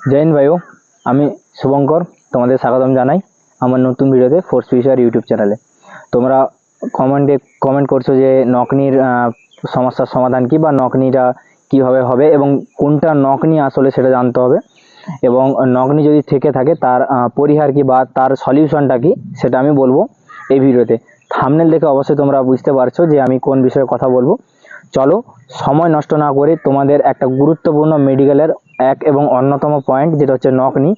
হিন্দ ভাইও, আমি শুভঙ্কর, তোমাদের স্বাগতম জানাই আমার নতুন ভিডিওতে ফোর্স ফিশার ইউটিউব চ্যানেলে তোমরা কমেন্টে কমেন্ট করছ যে নকনির সমস্যার সমাধান কি বা নকনিটা কীভাবে হবে এবং কোনটা নকনি আসলে সেটা জানতে হবে এবং নকনি যদি থেকে থাকে তার পরিহার কি বা তার সলিউশনটা কি সেটা আমি বলব এই ভিডিওতে। থামনেল দেখে অবশ্যই তোমরা বুঝতে পারছ যে আমি কোন বিষয়ে কথা বলব। চলো, সময় নষ্ট না করে তোমাদের একটা গুরুত্বপূর্ণ মেডিকেলের এক এবং অন্যতম পয়েন্ট যেটা হচ্ছে নকনি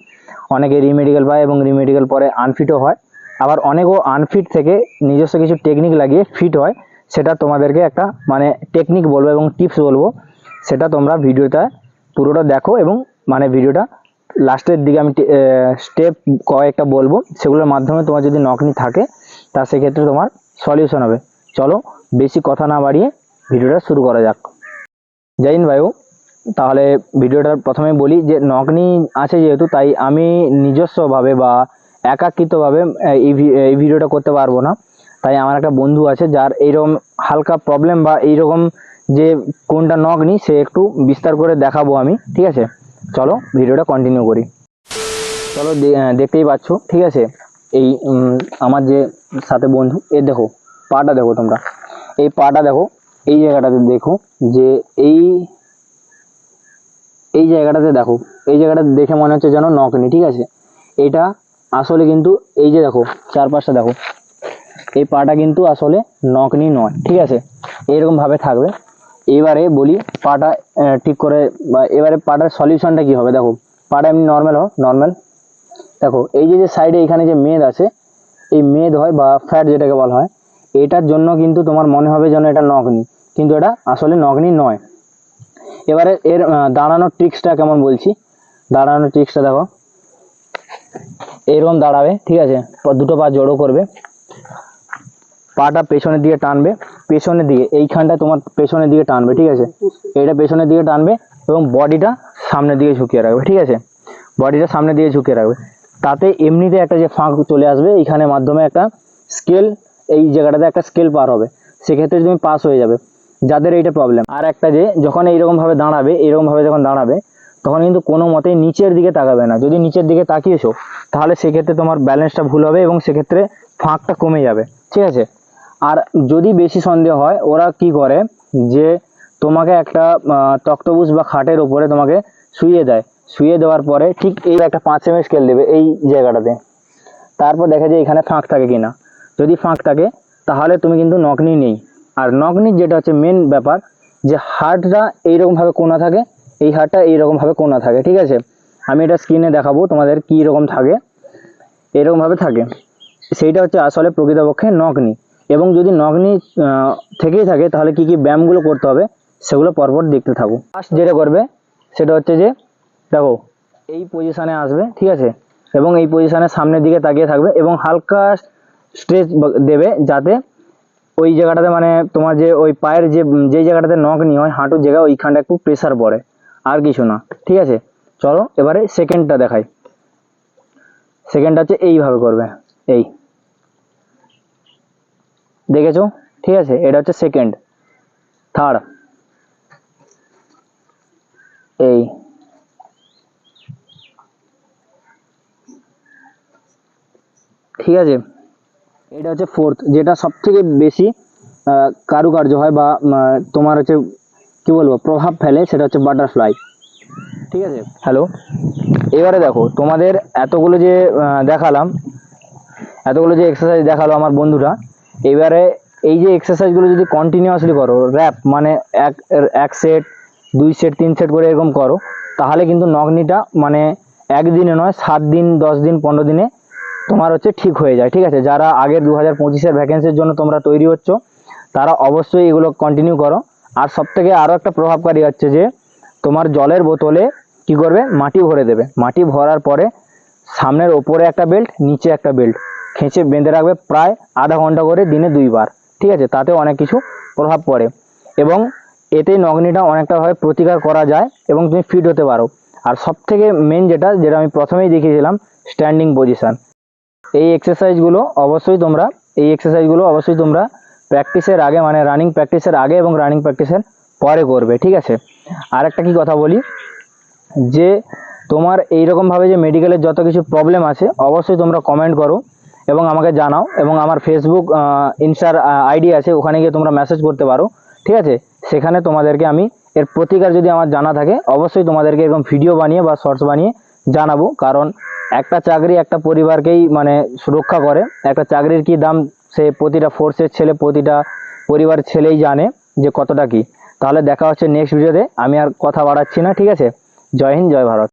অনেকে রিমেডিকেল পায় এবং রিমেডিকেল পরে আনফিটও হয়। আবার অনেকেও আনফিট থেকে নিজস্ব কিছু টেকনিক লাগিয়ে ফিট হয়, সেটা তোমাদেরকে একটা মানে টেকনিক বলব এবং টিপস বলব। সেটা তোমরা ভিডিওটা পুরোটা দেখো এবং মানে ভিডিওটা লাস্টের দিকে আমি স্টেপ কয়েকটা বলব। সেগুলোর মাধ্যমে তোমার যদি নকনি থাকে, তা সেক্ষেত্রে তোমার সলিউশন হবে। চলো, বেশি কথা না বাড়িয়ে ভিডিওটা শুরু করা যাক। জয় হিন্দ ভাইও তাহলে ভিডিওটা প্রথমে বলি যে নকনি আছে যেহেতু, তাই আমি নিজস্বভাবে বা একাকৃতভাবে এই ভিডিওটা করতে পারব না। তাই আমার একটা বন্ধু আছে যার এইরকম হালকা প্রবলেম বা এইরকম যে কোনটা নকনি সে একটু বিস্তার করে দেখাবো আমি, ঠিক আছে? চলো ভিডিওটা কন্টিনিউ করি। চলো দেখতেই পাচ্ছ, ঠিক আছে? এই আমার যে সাথে বন্ধু, এ দেখো, পাটা দেখো তোমরা। এই পাটা দেখো, এই জায়গাটাতে দেখো যে এই এই জায়গাটাতে দেখো, এই জায়গাটা দেখে মনে হচ্ছে যেন নকনি, ঠিক আছে? এটা আসলে কিন্তু এই যে দেখো, চারপাশটা দেখো, এই পাটা কিন্তু আসলে নকনি নয়, ঠিক আছে? এরকম ভাবে থাকবে। এবারে বলি পাটা ঠিক করে, বা এবারে পাটার সলিউশনটা কি হবে? দেখো, পাটা এমনি নর্মাল হো নর্মাল দেখো, এই যে যে সাইডে এখানে যে মেদ আছে, এই মেদ হয় বা ফ্যাট যেটাকে বলা হয়, এটার জন্য কিন্তু তোমার মনে হবে যেন এটা নকনি, কিন্তু এটা আসলে নকনি নয়। এবারে এর দাঁড়ানোর ট্রিক্সটা কেমন বলছি? দাঁড়ানোর ট্রিক্সটা দেখো। এরকম দাঁড়াবে, ঠিক আছে? দুটো পা জড়ো করবে। পাটা পেছনের দিকে টানবে। পেছনের দিকে, এইখানটা তোমার পেছনের দিকে টানবে, ঠিক আছে? এটা পেছনের দিকে টানবে এবং বডিটা সামনের দিকে ঝুঁকিয়ে রাখবে, ঠিক আছে? বডিটা সামনের দিকে ঝুঁকিয়ে রাখবে। তাতে এমনিতে একটা যে ফাঁক চলে আসবে এইখানে মাধ্যমে একটা স্কেল এই জায়গাটাতে একটা স্কেল পার হবে। সেক্ষেত্রে তুমি পাস হয়ে যাবে যাদের এইটা প্রবলেম আর একটা যে, যখন এইরকম ভাবে দাঁড়াবে এরকম ভাবে যখন দাঁড়াবে, তখন কিন্তু কোনো মতেই নিচের দিকে তাকাবে না। যদি নিচের দিকে তাকিয়েছো, তাহলে সেক্ষেত্রে তোমার ব্যালেন্সটা ভুল হবে এবং সেক্ষেত্রে ফাঁকটা কমে যাবে। ঠিক আছে? আর যদি বেশি সন্দেহ হয়, ওরা কি করে? যে, তোমাকে একটা তক্তবুজ বা খাটের উপরে তোমাকে শুয়ে দেয়। শুয়ে দেওয়ার পরে ঠিক এই একটা পাঁচ এম স্কেল দেবে এই জায়গাটাতে। তারপর দেখা যায় এখানে ফাঁক থাকে কিনা। যদি ফাঁক থাকে, তাহলে তুমি কিন্তু নকনি নেই। আর নকনির যেটা হচ্ছে মেন ব্যাপার যে হাড়টা এইরকমভাবে কোনা থাকে এই হাড়টা এইরকমভাবে কোনা থাকে ঠিক আছে? আমি এটা স্ক্রিনে দেখাবো তোমাদের কী রকম থাকে এরকমভাবে থাকে। সেইটা হচ্ছে আসলে প্রকৃতপক্ষে নগ্নি। এবং যদি আহ, থেকেই থাকে তাহলে কি কি ব্যায়ামগুলো করতে হবে সেগুলো পরপর দেখতে থাকো। ফার্স্ট যেটা করবে সেটা হচ্ছে যে দেখো এই পজিশানে আসবে ঠিক আছে? এবং এই পজিশানে সামনের দিকে তাকিয়ে থাকবে এবং হালকা স্ট্রেচ দেবে যাতে ওই জায়গাটাতে মানে তোমার যে ওই পায়ের যে যেই জায়গাটাতে নখ নিয়ে হয়, হাঁটুর জায়গা, ওইখানটা একটু প্রেসার পড়ে। আর কিছু না, ঠিক আছে? চলো, এবারে সেকেন্ডটা দেখাই। সেকেন্ডটা হচ্ছে এইভাবে করবে, এই। দেখেছ? ঠিক আছে? এটা হচ্ছে সেকেন্ড থার্ড এই। ঠিক আছে? এটা হচ্ছে ফোর্থ যেটা সব থেকে বেশি কারুকার্য হয় বা তোমার হচ্ছে, কি বলব, প্রভাব ফেলে, সেটা হচ্ছে বাটারফ্লাই ঠিক আছে? হ্যালো এবারে দেখো, তোমাদের এতগুলো যে দেখালাম, এতগুলো যে এক্সারসাইজ দেখাল আমার বন্ধুরা, এবারে এই যে এক্সারসাইজগুলো যদি কন্টিনিউয়াসলি করো র্যাপ মানে এক এক সেট দুই সেট তিন সেট করে এরকম করো, তাহলে কিন্তু নগ্নিটা মানে একদিনে নয়, সাত দিন, দশ দিন, পনেরো দিনে তোমার হচ্ছে ঠিক হয়ে যায়, ঠিক আছে? যারা আগের দু হাজার পঁচিশের ভ্যাকেন্সির জন্য তোমরা তৈরি হচ্ছ, তারা অবশ্যই এগুলো কন্টিনিউ করো। আর সব থেকে আরও একটা প্রভাবকারী হচ্ছে যে, তোমার জলের বোতলে কি করবে? মাটি ভরে দেবে। মাটি ভরার পরে সামনের ওপরে একটা বেল্ট নিচে একটা বেল্ট খেঁচে বেঁধে রাখবে প্রায় আধা ঘণ্টা করে, দিনে দুইবার। ঠিক আছে? তাতে অনেক কিছু প্রভাব পড়ে। এবং এতে নগ্নিটা অনেকটাভাবে প্রতিকার করা যায় এবং তুমি ফিট হতে পারো। আর সব থেকে মেন যেটা যেটা আমি প্রথমেই দেখিয়েছিলাম স্ট্যান্ডিং পজিশন এই এক্সারসাইজগুলো অবশ্যই তোমরা, এই এক্সারসাইজগুলো অবশ্যই তোমরা প্র্যাকটিসের আগে মানে রানিং প্র্যাকটিসের আগে এবং রানিং প্র্যাকটিসের পরে করবে, ঠিক আছে? আর একটা কি কথা বলি? যে তোমার এইরকমভাবে যে মেডিকেলের যত কিছু প্রবলেম আছে, অবশ্যই তোমরা কমেন্ট করো এবং আমাকে জানাও এবং আমার ফেসবুক ইনস্টার আইডি আছে, ওখানে গিয়ে তোমরা মেসেজ করতে পারো, ঠিক আছে? সেখানে তোমাদেরকে আমি এর প্রতিকার যদি আমার জানা থাকে, অবশ্যই তোমাদেরকে এরকম ভিডিও বানিয়ে বা শর্টস বানিয়ে জানাব, কারণ একটা চাকরি একটা পরিবারকেই মানে সুরক্ষা করে। একটা চাকরির কি দাম সে প্রতিটা ফোর্সের ছেলে প্রতিটা পরিবার ছেলেই জানে যে কতটা কি। তাহলে দেখা হচ্ছে নেক্সট ভিডিওতে আমি আর কথা বাড়াচ্ছি না, ঠিক আছে? জয় হিন্দ, জয় ভারত।